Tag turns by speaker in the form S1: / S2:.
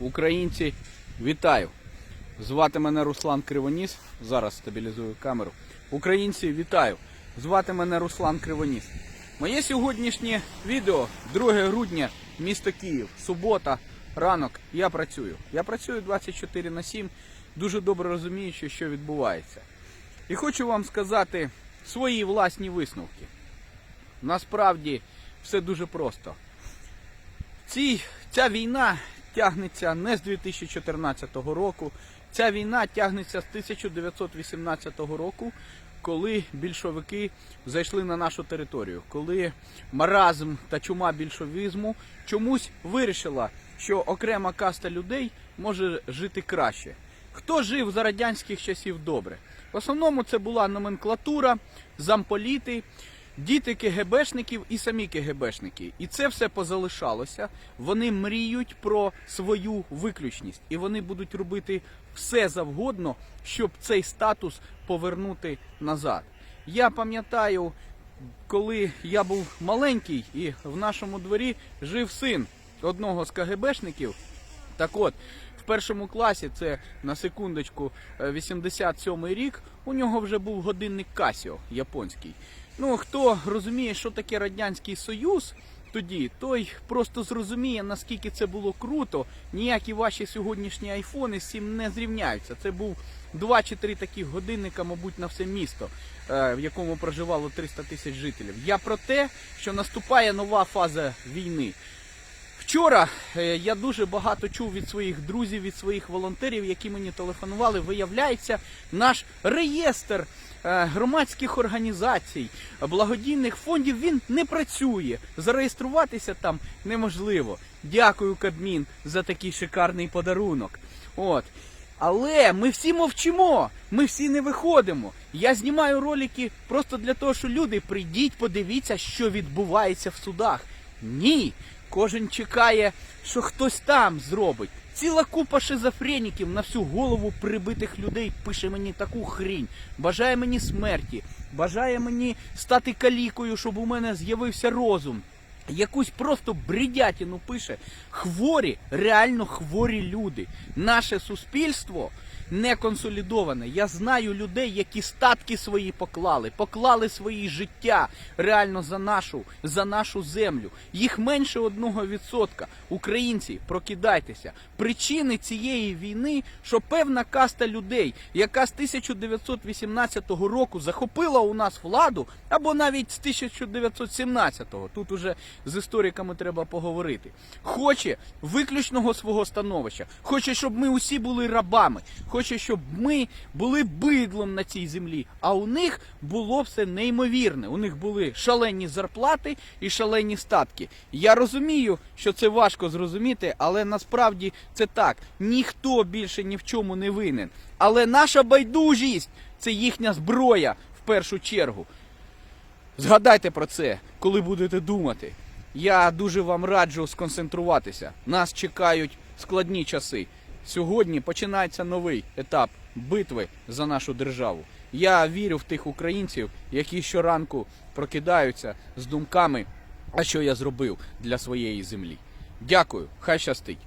S1: Українці, вітаю! Звати мене Руслан Кривоніс. Зараз стабілізую камеру. Українці, вітаю! Звати мене Руслан Кривоніс. Моє сьогоднішнє відео 2 грудня, місто Київ, субота, ранок. Я працюю. Я працюю 24 на 7, дуже добре розуміючи, що відбувається. І хочу вам сказати свої власні висновки. Насправді все дуже просто. Ці, ця війна тягнеться не з 2014 року. Ця війна тягнеться з 1918 року, коли більшовики зайшли на нашу територію, коли маразм та чума більшовізму чомусь вирішила, що окрема каста людей може жити краще. Хто жив за радянських часів добре? В основному це була номенклатура, замполіти, діти КГБшників і самі КГБшники. І це все позалишалося. Вони мріють про свою виключність, і вони будуть робити все завгодно, щоб цей статус повернути назад. Я пам'ятаю, коли я був маленький, і в нашому дворі жив син одного з КГБшників. Так от, в першому класі, це на секундочку, е, 87-й рік, у нього вже був годинник Casio японський. Ну, хто розуміє, що таке Радянський Союз тоді, той просто зрозуміє, наскільки це було круто. Ніякі ваші сьогоднішні айфони з цим не зрівняються. Це був два чи три таких годинника, мабуть, на все місто, е, в якому проживало 300 тисяч жителів. Я про те, що наступає нова фаза війни. Вчора е, я дуже багато чув від своїх друзів, від своїх волонтерів, які мені телефонували. Виявляється, наш реєстр е, громадських організацій, благодійних фондів він не працює. Зареєструватися там неможливо. Дякую, Кабмін, за такий шикарний подарунок. От. Але ми всі мовчимо, ми всі не виходимо. Я знімаю ролики просто для того, що люди прийдіть, подивіться, що відбувається в судах. Ні. Кожен чекає, що хтось там зробить. Ціла купа шизофреніків на всю голову прибитих людей пише мені таку хрінь. Бажає мені смерті, бажає мені стати калікою, щоб у мене з'явився розум. Якусь просто бредятину пише. Хворі, реально хворі люди. Наше суспільство не консолідоване. Я знаю людей, які статки свої поклали, поклали свої життя реально за нашу, за нашу землю. Їх менше одного відсотка. Українці, прокидайтеся. Причини цієї війни, що певна каста людей, яка з 1918 року захопила у нас владу, або навіть з 1917-го, тут уже з істориками треба поговорити, хоче виключного свого становища, хоче, щоб ми усі були рабами, хоче, щоб ми були бидлом на цій землі. А у них було все неймовірне. У них були шалені зарплати і шалені статки. Я розумію, що це важко зрозуміти, але насправді це так. Ніхто більше ні в чому не винен. Але наша байдужість це їхня зброя в першу чергу. Згадайте про це, коли будете думати. Я дуже вам раджу сконцентруватися. Нас чекають складні часи. Сьогодні починається новий етап битви за нашу державу. Я вірю в тих українців, які щоранку прокидаються з думками, а що я зробив для своєї землі. Дякую, хай щастить.